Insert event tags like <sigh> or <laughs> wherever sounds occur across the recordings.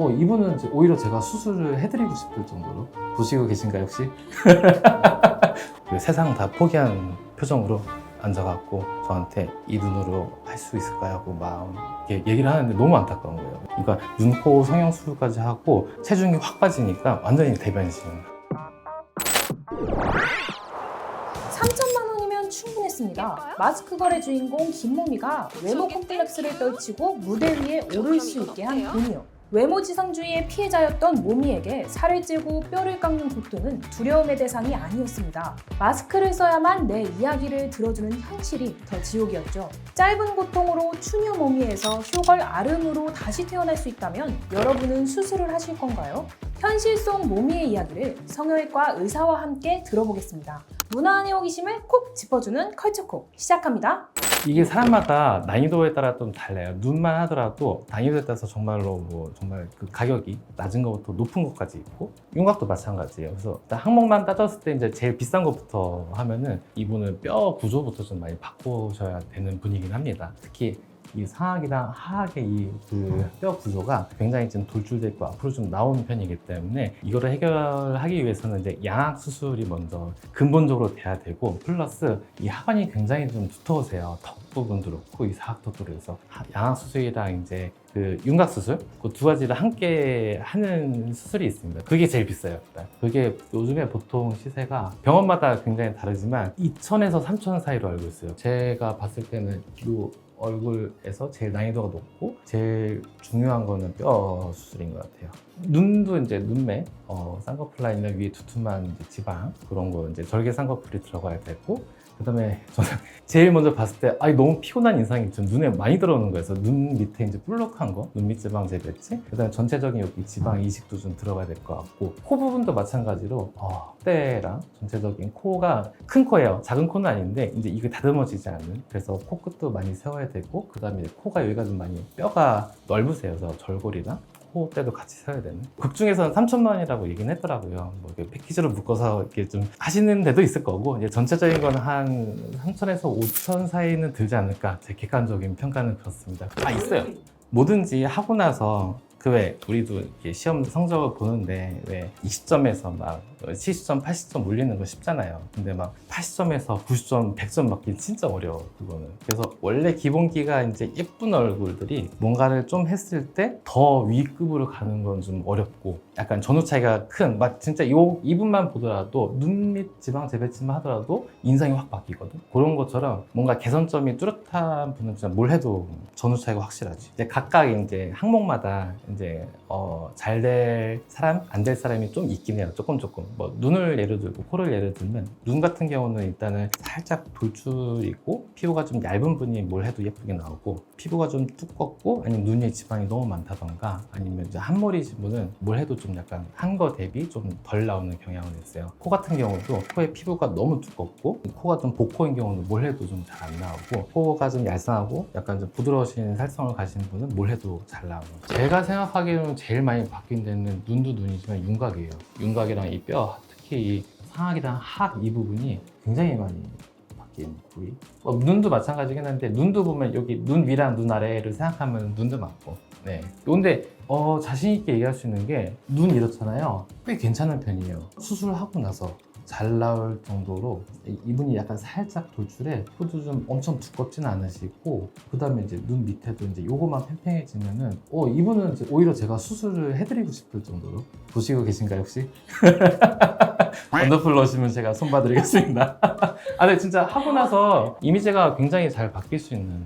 어, 이분은 오히려 제가 수술을 해드리고 싶을 정도로 보시고 계신가요 혹시? 그 <laughs> 세상 다 포기한 표정으로 앉아갖고 저한테 이 눈으로 할 수 있을까요? 하고 마음 이렇게 얘기를 하는데 너무 안타까운 거예요. 그러니까 눈, 코 성형 수술까지 하고 체중이 확 빠지니까 완전히 대변신. 3천만 원이면 충분했습니다. 마스크 거래 주인공 김모미가 외모 콤플렉스를 떨치고 무대 위에 오를 수 있게 한 돈이요. 외모 지상주의의 피해자였던 모미에게 살을 찌고 뼈를 깎는 고통은 두려움의 대상이 아니었습니다. 마스크를 써야만 내 이야기를 들어주는 현실이 더 지옥이었죠. 짧은 고통으로 추녀 모미에서 효걸 아름으로 다시 태어날 수 있다면 여러분은 수술을 하실 건가요? 현실 속 모미의 이야기를 성형외과 의사와 함께 들어보겠습니다. 안의 호기심을 콕 짚어주는 컬처콕 시작합니다. 이게 사람마다 난이도에 따라 좀 달라요. 눈만 하더라도 난이도에 따라서 정말로 뭐 정말 그 가격이 낮은 것부터 높은 것까지 있고 윤곽도 마찬가지예요. 그래서 일단 항목만 따졌을 때 이제 제일 비싼 것부터 하면은 이분은 뼈 구조부터 좀 많이 바꾸셔야 되는 분이긴 합니다. 특히 이 상악이랑 하악의 이 그 뼈 구조가 굉장히 좀 돌출돼 있고 앞으로 좀 나오는 편이기 때문에 이거를 해결하기 위해서는 이제 양악 수술이 먼저 근본적으로 돼야 되고 플러스 이 하관이 굉장히 좀 두터우세요. 턱 부분도 그렇고 이 사각턱도 그래서 하- 양악 수술이랑 이제 그 윤곽 수술 그 두 가지를 함께 하는 수술이 있습니다. 그게 제일 비싸요. 일단. 그게 요즘에 보통 시세가 병원마다 굉장히 다르지만 2천에서 3천 사이로 알고 있어요. 제가 봤을 때는 요 얼굴에서 제일 난이도가 높고 제일 중요한 거는 뼈 수술인 것 같아요. 눈도 이제 눈매, 어, 쌍꺼풀 라인이나 위에 두툼한 지방 그런 거 이제 절개 쌍꺼풀이 들어가야 되고 그다음에 저는 <laughs> 제일 먼저 봤을 때 아니 너무 피곤한 인상이 좀 눈에 많이 들어오는 거여서 눈 밑에 이제 볼록한 거, 눈 밑 지방 재배치, 그다음에 전체적인 여기 지방 이식도 좀 들어가야 될 것 같고 코 부분도 마찬가지로 어, 때랑 전체적인 코가 큰 코예요. 작은 코는 아닌데 이제 이게 다듬어지지 않는. 그래서 코 끝도 많이 세워야 되고 그다음에 코가 여기가 좀 많이 뼈가 넓으세요. 그래서 절골이랑 코 때도 같이 세워야 되는. 극 중에서는 3천만 원이라고 얘기는 했더라고요. 뭐 이렇게 패키지로 묶어서 이렇게 좀 하시는 데도 있을 거고 이제 전체적인 건 한 3천에서 5천 사이는 들지 않을까 제 객관적인 평가는 그렇습니다. 아 있어요. 뭐든지 하고 나서 그왜 우리도 시험 성적을 보는데 왜 20점에서 막 70점, 80점 올리는 거 쉽잖아요. 근데 막 80점에서 90점, 100점 맞기 진짜 어려워 그거는. 그래서 원래 기본기가 이제 예쁜 얼굴들이 뭔가를 좀 했을 때 더 위급으로 가는 건 좀 어렵고 약간 전후 차이가 큰 막 진짜 요 이분만 보더라도 눈 밑 지방 재배치만 하더라도 인상이 확 바뀌거든. 그런 것처럼 뭔가 개선점이 뚜렷한 분은 진짜 뭘 해도 전후 차이가 확실하지. 이제 각각 이제 항목마다 이제 어, 잘 될 사람, 안 될 사람이 좀 있긴 해요. 조금 조금. 뭐 눈을 예를 들고 코를 예를 들면 눈 같은 경우는 일단은 살짝 돌출이고 피부가 좀 얇은 분이 뭘 해도 예쁘게 나오고 피부가 좀 두껍고 아니면 눈에 지방이 너무 많다던가 아니면 이제 한머리신 분은 뭘 해도 좀 약간 한 거 대비 좀 덜 나오는 경향은 있어요. 코 같은 경우도 코의 피부가 너무 두껍고 코가 좀 복코인 경우는 뭘 해도 좀 잘 안 나오고 코가 좀 얄쌍하고 약간 좀 부드러우신 살성을 가진 분은 뭘 해도 잘 나오는 제가 생각 하기로는 제일 많이 바뀐 데는 눈도 눈이지만 윤곽이에요. 윤곽이랑 이 뼈 특히 이 상악이랑 하악 이 부분이 굉장히 많이 바뀐 부위. 어, 눈도 마찬가지긴 한데 눈도 보면 여기 눈 위랑 눈 아래를 생각하면 눈도 많고. 네. 근데 어, 자신 있게 얘기할 수 있는 게 눈 이렇잖아요. 꽤 괜찮은 편이에요. 수술하고 나서 잘 나올 정도로 이- 이분이 약간 살짝 돌출해 코도 좀 엄청 두껍진 않으시고 그 다음에 이제 눈 밑에도 이제 요거만 팽팽해지면은 어 이분은 오히려 제가 수술을 해드리고 싶을 정도로 보시고 계신가요 혹시? <laughs> 원더풀로 오시면 제가 손봐드리겠습니다. <laughs> 아, 근데 진짜 하고 나서 이미지가 굉장히 잘 바뀔 수 있는.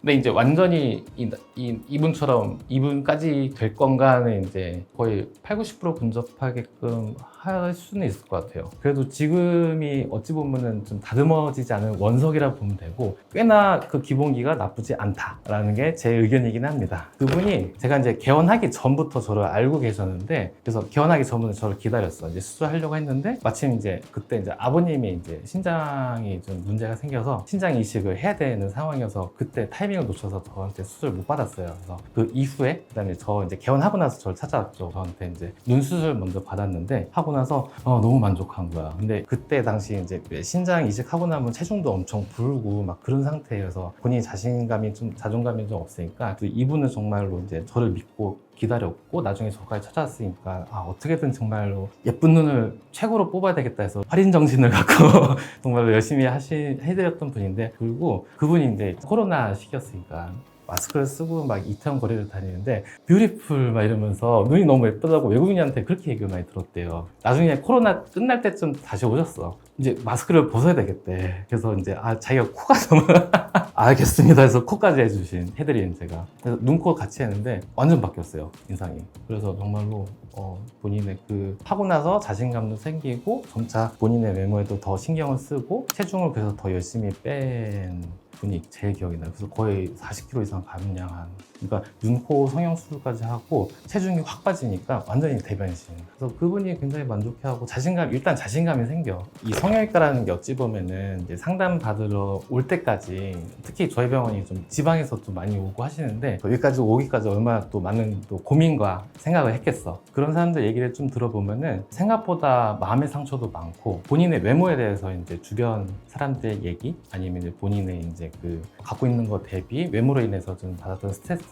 근데 이제 완전히 이, 이, 이분처럼 이분까지 될 건가는 이제 거의 8, 90% 근접하게끔 할 수는 있을 것 같아요. 그래도 지금이 어찌 보면은 좀 다듬어지지 않은 원석이라고 보면 되고 꽤나 그 기본기가 나쁘지 않다라는 게 제 의견이긴 합니다. 그분이 제가 이제 개원하기 전부터 저를 알고 계셨는데 그래서 개원하기 전부터 저를 기다렸어. 이제 수술하려고 했는데 마침 이제 그때 이제 아버님이 이제 신장이 좀 문제가 생겨서 신장 이식을 해야 되는 상황이어서 그때 타이밍을 놓쳐서 저한테 수술 못 받았어요. 그래서 그 이후에 그다음에 저 이제 개원하고 나서 저를 찾아왔죠. 저한테 이제 눈 수술 먼저 받았는데 하고 나서 어, 너무 만족한 거야. 근데 그때 당시 이제 신장 이식하고 나면 체중도 엄청 불고 막 그런 상태여서 본인이 자신감이 좀 자존감이 좀 없으니까 또 이분은 정말로 이제 저를 믿고 기다렸고 나중에 저까지 찾아왔으니까 아 어떻게든 정말로 예쁜 눈을 최고로 뽑아야 되겠다 해서 할인 정신을 <laughs> 갖고 정말로 열심히 하시 해드렸던 분인데 그리고 그분이 이제 코로나 시기였으니까 마스크를 쓰고 막 이태원 거리를 다니는데 뷰티풀 막 이러면서 눈이 너무 예쁘다고 외국인한테 그렇게 얘기를 많이 들었대요. 나중에 코로나 끝날 때쯤 다시 오셨어. 이제 마스크를 벗어야 되겠대. 그래서 이제 아 자기가 코가 너무 <laughs> 알겠습니다 해서 코까지 해주신 해드린 제가 그래서 눈 코 같이 했는데 완전 바뀌었어요 인상이. 그래서 정말로 어, 본인의 그 하고 나서 자신감도 생기고 점차 본인의 외모에도 더 신경을 쓰고 체중을 그래서 더 열심히 뺀 분이 제일 기억이 나요. 그래서 거의 40kg 이상 감량 한. 그러니까 눈, 코 성형 수술까지 하고 체중이 확 빠지니까 완전히 대변신. 그래서 그분이 굉장히 만족해하고 자신감 일단 자신감이 생겨. 이 성형외과라는 게 어찌 보면은 상담 받으러 올 때까지 특히 저희 병원이 좀 지방에서 좀 많이 오고 하시는데 여기까지 오기까지 얼마나 또 많은 또 고민과 생각을 했겠어. 그런 사람들 얘기를 좀 들어보면은 생각보다 마음의 상처도 많고 본인의 외모에 대해서 이제 주변 사람들의 얘기 아니면 본인의 이제 그 갖고 있는 것 대비 외모로 인해서 좀 받았던 스트레스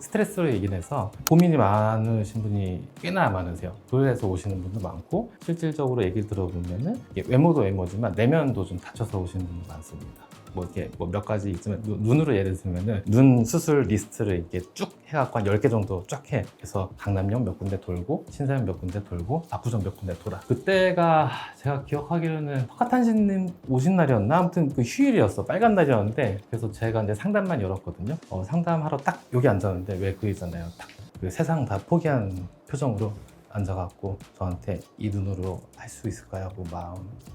스트레스로 인해서 고민이 많으신 분이 꽤나 많으세요. 그래서 오시는 분도 많고 실질적으로 얘기 들어보면은 이게 외모도 외모지만 내면도 좀 다쳐서 오시는 분도 많습니다. 뭐 이렇게 뭐 몇 가지 눈- 눈으로 예를 들면은 눈 수술 리스트를 이렇게 쭉 해갖고 한 10개 정도 쫙 해. 그래서 강남역 몇 군데 돌고 신사역 몇 군데 돌고 압구정 몇 군데 돌아. 그때가 제가 기억하기로는 박하탄신님 오신 날이었나? 아무튼 그 휴일이었어. 빨간 날이었는데 그래서 제가 이제 상담만 열었거든요. 어, 상담하러 딱 여기 앉았는데 왜 그 있잖아요. 딱 그 세상 다 포기한 표정으로 앉아갖고 저한테 이 눈으로 할 수 있을까요? 하고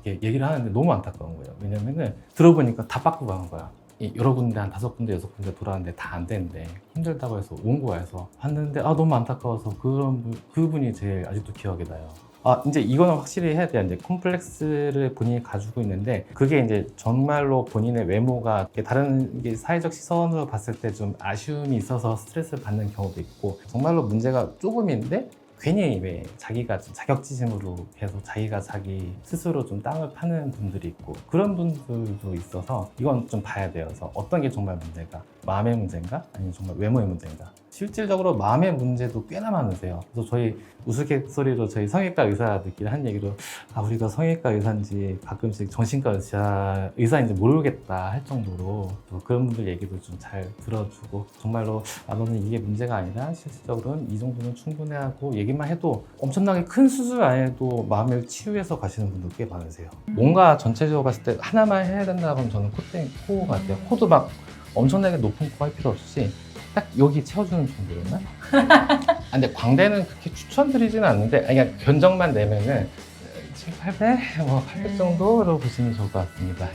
이렇게 얘기를 하는데 너무 안타까운 거예요. 왜냐면은 들어보니까 다 바꾸고 간 거야. 이 여러 군데 한 다섯 군데 여섯 군데 돌아왔는데 다안 되는데 힘들다고 해서 온 거야 해서 왔는데 아 너무 안타까워서 그런 분, 그분이 제일 아직도 기억에 나요. 아 이제 이거는 확실히 해야 돼요. 이제 콤플렉스를 본인이 가지고 있는데 그게 이제 정말로 본인의 외모가 다른 게 사회적 시선으로 봤을 때 좀 아쉬움이 있어서 스트레스를 받는 경우도 있고 정말로 문제가 조금인데 괜히 왜 자기가 좀 자격지심으로 계속 자기가 자기 스스로 좀 땅을 파는 분들이 있고 그런 분들도 있어서 이건 좀 봐야. 그래서 어떤 게 정말 문제가? 마음의 문제인가? 아니면 정말 외모의 문제인가 실질적으로 마음의 문제도 꽤나 많으세요. 그래서 저희 우스갯소리로 저희 성형외과 의사들끼리 한 얘기로 아 우리가 성형외과 의사인지 가끔씩 정신과 의사, 의사인지 모르겠다 할 정도로 또 그런 분들 얘기도 좀 잘 들어주고 정말로 아 너는 이게 문제가 아니라 실질적으로는 이 정도는 충분해 하고 얘기만 해도 엄청나게 큰 수술 안 해도 마음을 치유해서 가시는 분들 꽤 많으세요. 뭔가 전체적으로 봤을 때 하나만 해야 된다 그러면 저는 코땡 코 같아요. 코도 막 엄청나게 높은 코 할 필요 없이 딱 여기 채워주는 정도였나? <laughs> 아, 근데 광대는 그렇게 추천드리지는 않는데 아니, 그냥 견적만 내면은 7, 800? 뭐800 정도로 보시면 좋을 것 같습니다.